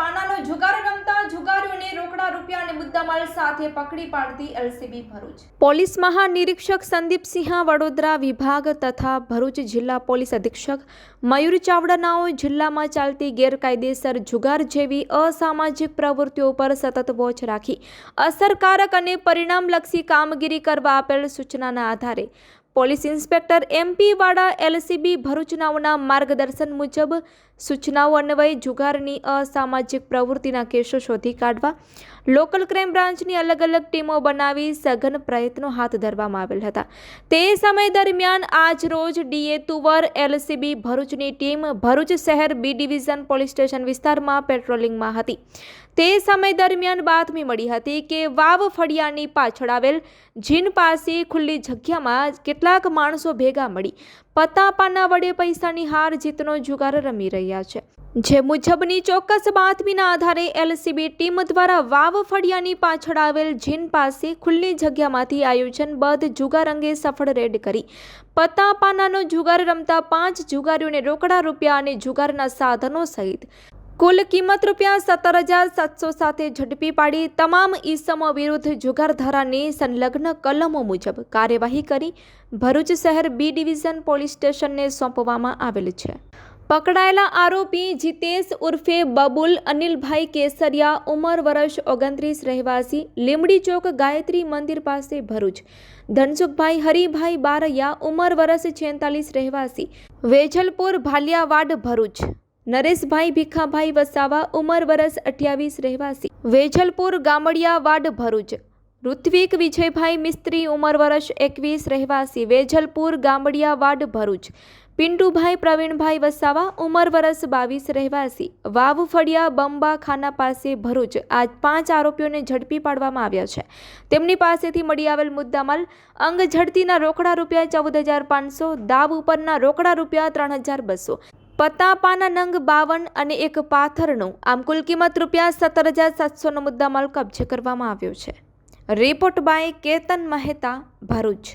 પાનાનો જુગાર રમતા જુગારીઓને રોકડા રૂપિયા અને મુદ્દામાલ સાથે પકડી પાડતી એલસીબી ભરૂચ. પોલીસ મહાનિરીક્ષક સંદીપસિંહ વડોદરા વિભાગ તથા ભરૂચ જિલ્લા પોલીસ અધિક્ષક મયુર ચાવડાનાઓ જિલ્લામાં ચાલતી ગેરકાયદેસર જુગાર જેવી અસામાજિક પ્રવૃત્તિઓ પર સતત વોચ રાખી અસરકારક અને પરિણામલક્ષી કામગીરી કરવા આપેલ સૂચનાના આધારે police inspector MP Vada LCB ભરૂચનાઓના માર્ગદર્શન મુજબ સૂચનાઓ અન્વયે જુગારની અસામાજિક પ્રવૃત્તિના કેસો શોધી કાઢવા, લોકલ ક્રાઇમ બ્રાન્ચની અલગ અલગ ટીમો બનાવી સઘન પ્રયત્નો હાથ ધરવામાં આવેલ હતા. તે સમય દરમિયાન આજ રોજ ડીએ તુવર એલસીબી ભરૂચની ટીમ ભરૂચ શહેર બી ડિવિઝન પોલીસ સ્ટેશન વિસ્તારમાં પેટ્રોલિંગમાં હતી. તે સમય દરમિયાન બાતમી મળી હતી કે વાવ ફળિયાની પાછળ આવેલ જીન પાસે ખુલ્લી જગ્યામાં કેટલાક માણસો ભેગા મળી પતાપાના વડે પૈસાની હાર જીતનો જુગાર રમી રહ્યા છે. જે મુજબની ચોક્કસ બાતમીના આધારે એલસીબી ટીમ દ્વારા વાવ ફળિયાની પાછળ આવેલ જીન પાસે ખુલ્લી જગ્યામાંથી આયોજનબદ્ધ જુગાર અંગે સફળ રેડ કરી. પત્તાપાનાનો જુગાર રમતા પાંચ જુગારીઓને રોકડા રૂપિયા અને જુગારના સાધનો સહિત કુલ કિંમત રૂપિયા સત્તર હજાર સાતસો સાથે ઝડપી પાડી તમામ ઈસમો વિરુદ્ધ જુગારધારાની સંલગ્ન કલમો મુજબ કાર્યવાહી કરી ભરૂચ શહેર બી ડિવિઝન પોલીસ સ્ટેશનને સોંપવામાં આવેલ છે. પકડાયેલા આરોપી જીતેશ ઉર્ફે બબુલ અનિલભાઈ કેસરિયા ઉંમર વર્ષ ઓગણત્રીસ રહેવાસી લીમડી ચોક ગાયત્રી મંદિર પાસે ભરૂચ. ધનસુખભાઈ હરિભાઈ બારૈયા ઉંમર વર્ષ છેતાલીસ રહેવાસી વેજલપુર ભાલિયાવાડ ભરૂચ. નરેશભાઈ ભીખાભાઈ વસાવા ઉંમર વરસ અઠ્યાવીસ રહેવાસી. વેજલપુર ગામડિયાવાડ ભરૂચ. ઋત્વિક વિજયભાઈ મિસ્ત્રી ઉંમર વર્ષ એકવીસ રહેવાસી. વેજલપુર ગામડિયાવાડ ભરૂચ. પિન્ટુભાઈ પ્રવીણભાઈ વસાવા ઉંમર વર્ષ બાવીસ રહેવાસી. વાવ ફળિયા બંબા ખાના પાસે ભરૂચ. આ પાંચ આરોપીઓને ઝડપી પાડવામાં આવ્યા છે. તેમની પાસેથી મળી આવેલ મુદ્દામાલ અંગ ઝડતીના રોકડા રૂપિયા ચૌદ હજાર પાંચસો, દાવ ઉપરના રોકડા રૂપિયા ત્રણ હજાર બસો. પતાપાના નંગ બાવન અને એક પાથરનું આમ કુલ કિંમત રૂપિયા સત્તર હજાર સાતસોનો મુદ્દામાલ કબજે કરવામાં આવ્યો છે. Report by Ketan Mehta, Bharuch.